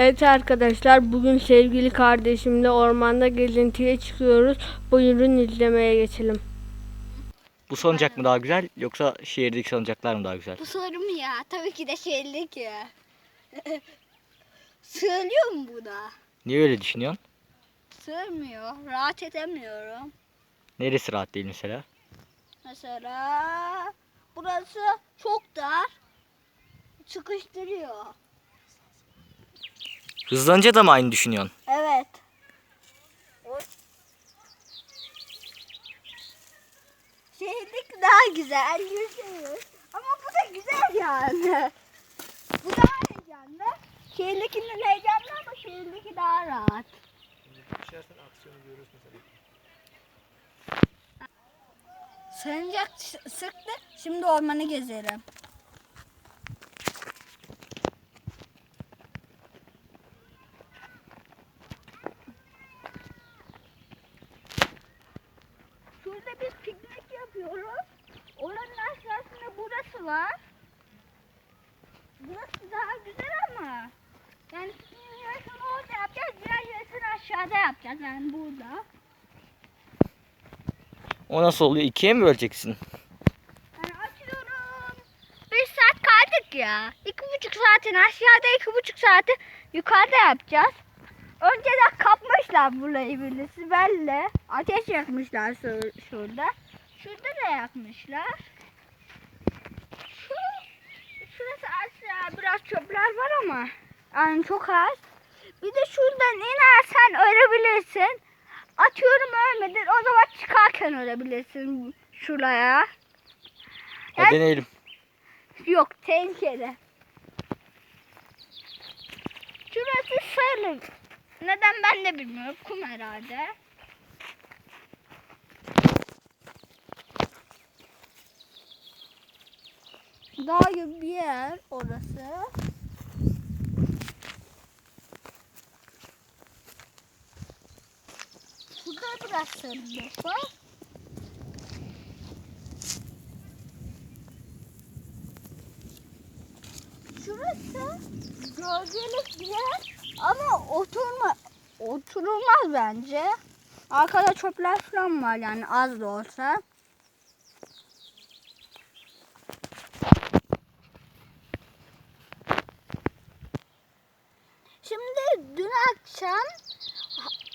Evet arkadaşlar bugün sevgili kardeşimle ormanda gezintiye çıkıyoruz. Buyurun izlemeye geçelim. Bu salıncak mı daha güzel yoksa şehirdeki salıncaklar mı daha güzel? Bu soru mu ya? Tabii ki de şeylik ya. Sığılıyor mu bu da? Niye öyle düşünüyorsun? Sığmıyor. Rahat edemiyorum. Neresi rahat değil mesela? Mesela burası çok dar. Sıkıştırıyor. Hızlanınca da mı aynı düşünüyorsun? Evet. Şehirlik daha güzel yüzüyoruz. Ama bu da güzel yani. Bu daha heyecanlı. Şehirlikinin heyecanlı ama şehirdeki daha rahat. Salıncak s- sıktı. Şimdi ormanı gezelim. Biz piknik yapıyoruz. Oranın aşağısında burası var. Burası daha güzel ama. Yani pikniğin yarısını orada yapacağız. Diğer yarısını aşağıda yapacağız. Yani burada. O nasıl oluyor? İkiye mi böleceksin? Yani açıyorum. 5 saat kaldık ya. İki buçuk saatin aşağıda iki buçuk saati yukarıda yapacağız. Önceden kapmışlar burayı böyle Sibel'le. Ateş yakmışlar şu- şurada. Şurada da yakmışlar. Şu, şurası aşağı biraz çöpler var ama. Yani çok az. Bir de şuradan inersen ölebilirsin. Atıyorum ölmedin o zaman çıkarken ölebilirsin şuraya. Hadi deneyelim. Yok tehlikeli. Şurası sarı. Neden ben de bilmiyorum. Kum herhalde. Dağ gibi bir yer orası. Burada biraz sarılık var. Şurası gölgelik bir yer ama oturma oturulmaz bence. Arkada çöpler falan var yani az da olsa. Şimdi dün akşam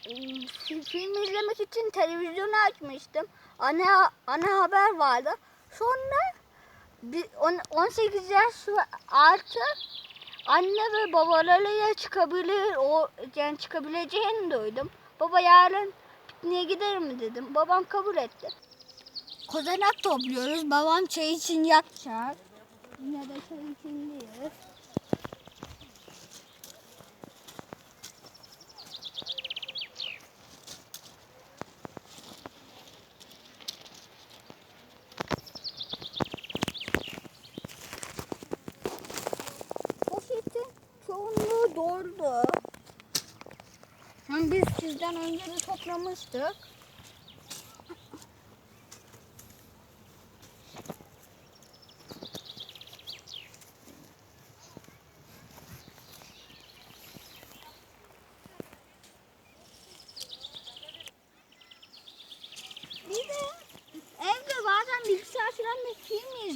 fi- film izlemek için televizyonu açmıştım. Ana ana haber vardı. Sonra bir on- 18 yaş artı anne ve babalarıyla çıkabilir o yani çıkabileceğini duydum. Baba yarın pikniğe gider mi dedim. Babam kabul etti. Kozanak topluyoruz. Babam çay için yakacak. Yine de çay için doldu. Hem biz sizden önce de toplamıştık.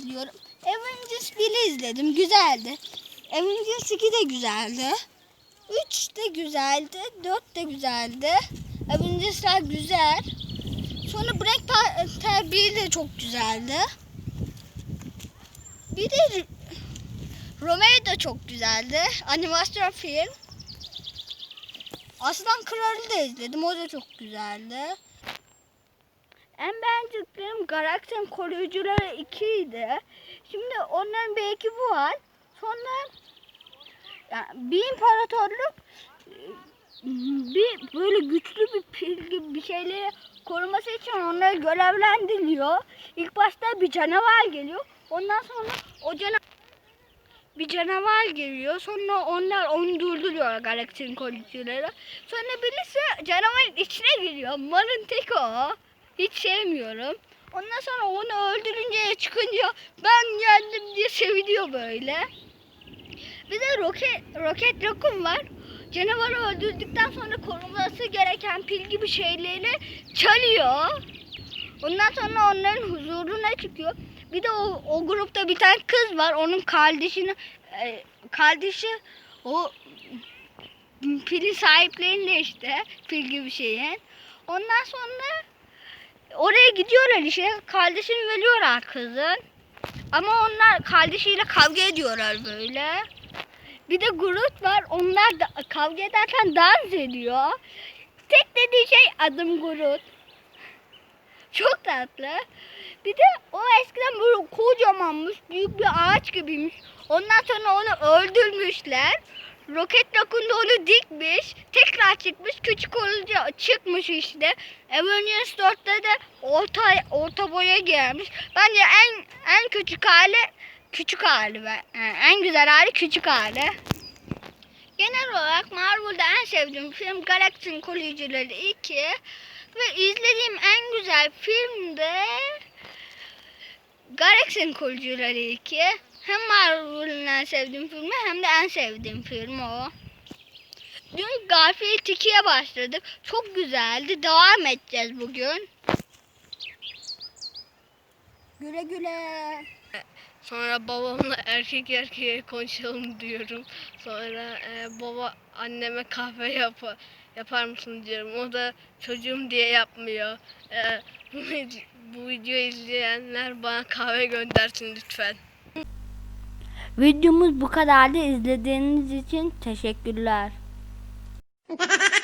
İzliyorum. Avengers 1'i izledim. Güzeldi. Avengers 2 de güzeldi. 3 de güzeldi. 4 de güzeldi. Avengers'lar güzel. Sonra Black Panther 1 de çok güzeldi. Bir de Romeo da çok güzeldi. Animasyon film. Aslan Kralı da izledim. O da çok güzeldi. En beğendiklerim Galaksinin Koruyucuları 2 idi. Şimdi onların bir ekibi var. Sonra yani bir imparatorluk bir böyle güçlü bir pil gibi bir şeyleri koruması için onları görevlendiriliyor. İlk başta bir canavar geliyor. Ondan sonra o canavar bir canavar geliyor. Sonra onlar onu durduruyor galaksinin koruyucuları. Sonra birisi canavarın içine giriyor. Malın tek o. Hiç sevmiyorum. Ondan sonra onu öldürünce çıkınca ben geldim diye seviniyor böyle. Bir de roket roket lokum var. canavarı öldürdükten sonra korunması gereken pil gibi şeyleri çalıyor. Ondan sonra onların huzuruna çıkıyor. Bir de o, o grupta bir tane kız var. Onun kardeşini e, kardeşi o pilin sahiplerinde işte pil gibi şeyin. Ondan sonra oraya gidiyorlar işte. Kardeşini veriyorlar kızın. Ama onlar kardeşiyle kavga ediyorlar böyle. Bir de Groot var. Onlar da kavga ederken dans ediyor. Tek dediği şey adım Groot. Çok tatlı. Bir de o eskiden böyle kocamanmış, büyük bir ağaç gibiymiş. Ondan sonra onu öldürmüşler. Roket Raccoon da onu dikmiş. Tekrar çıkmış. Küçük olunca çıkmış işte. Avengers 4'te de orta, orta boya gelmiş. Bence en en küçük hali küçük hali. ve- yani en güzel hali küçük hali. Genel olarak Marvel'da en sevdiğim film Galaxy'nin Koruyucuları 2 ve izlediğim en güzel film de Galaxy'nin Koruyucuları 2. Hem Marvel'ın en sevdiğim filmi hem de en sevdiğim film o. Dün Garfield 2'ye başladık. Çok güzeldi. Devam edeceğiz bugün. Güle güle. Sonra babamla erkek erkeğe konuşalım diyorum. Sonra e, baba anneme kahve yap yapar mısın diyorum. O da çocuğum diye yapmıyor. E, bu, bu videoyu izleyenler bana kahve göndersin lütfen. Videomuz bu kadardı. İzlediğiniz için teşekkürler.